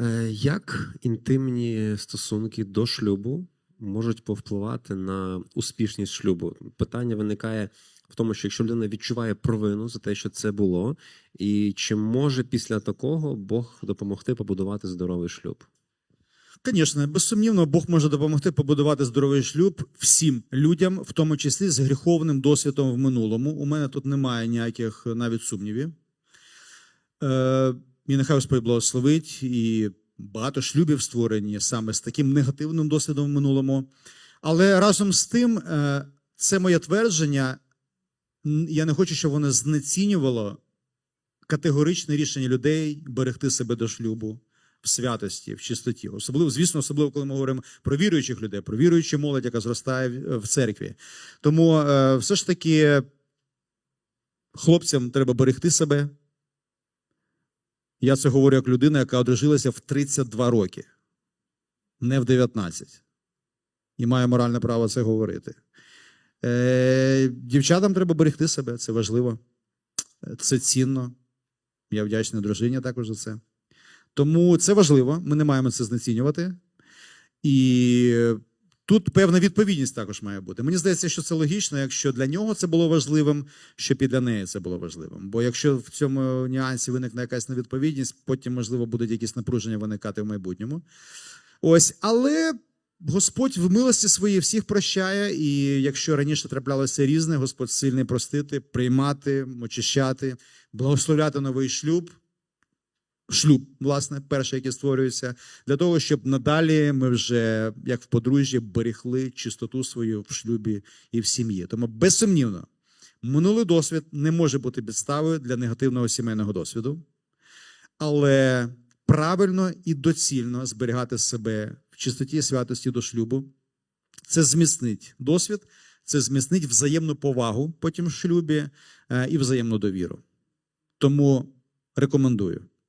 Е, Як інтимні стосунки до шлюбу можуть повпливати на успішність шлюбу? Питання виникає в тому, що якщо людина відчуває провину за те, що це було, і чи може після такого Бог допомогти побудувати здоровий шлюб? Звісно, безсумнівно, Бог може допомогти побудувати здоровий шлюб всім людям, в тому числі з гріховним досвідом в минулому. У мене тут немає ніяких навіть сумнівів. Е, і нехай Господь благословить, і багато шлюбів створені саме з таким негативним досвідом в минулому. Але разом з тим, е, це моє твердження. Я не хочу, щоб воно знецінювало категоричне рішення людей берегти себе до шлюбу в святості, в чистоті. Особливо, звісно, особливо, коли ми говоримо про віруючих людей, про віруючу молодь, яка зростає в- в церкві. Тому е, все ж таки хлопцям треба берегти себе. Я це говорю як людина, яка одружилася в 32 роки, не в 19. І має моральне право це говорити. Е, дівчатам треба берегти себе, це важливо. Це цінно. Я вдячний дружині також за це. Тому це важливо, ми не маємо це знецінювати. І тут певна відповідність також має бути. Мені здається, що це логічно, якщо для нього це було важливим, щоб і для неї це було важливим. Бо якщо в цьому нюансі виникне якась невідповідність, потім, можливо, будуть якісь напруження виникати в майбутньому. Ось, але Господь в милості своїй всіх прощає, і якщо раніше траплялося різне, Господь сильний простити, приймати, очищати, благословляти новий шлюб. Шлюб, власне, перший, який створюється, для того, щоб надалі ми вже, як в подружжі, берегли чистоту свою в шлюбі і в сім'ї. Тому безсумнівно, минулий досвід не може бути підставою для негативного сімейного досвіду, але правильно і доцільно зберігати себе в чистоті святості до шлюбу. Це зміцнить досвід, це зміцнить взаємну повагу потім в шлюбі е, і взаємну довіру. Тому рекомендую.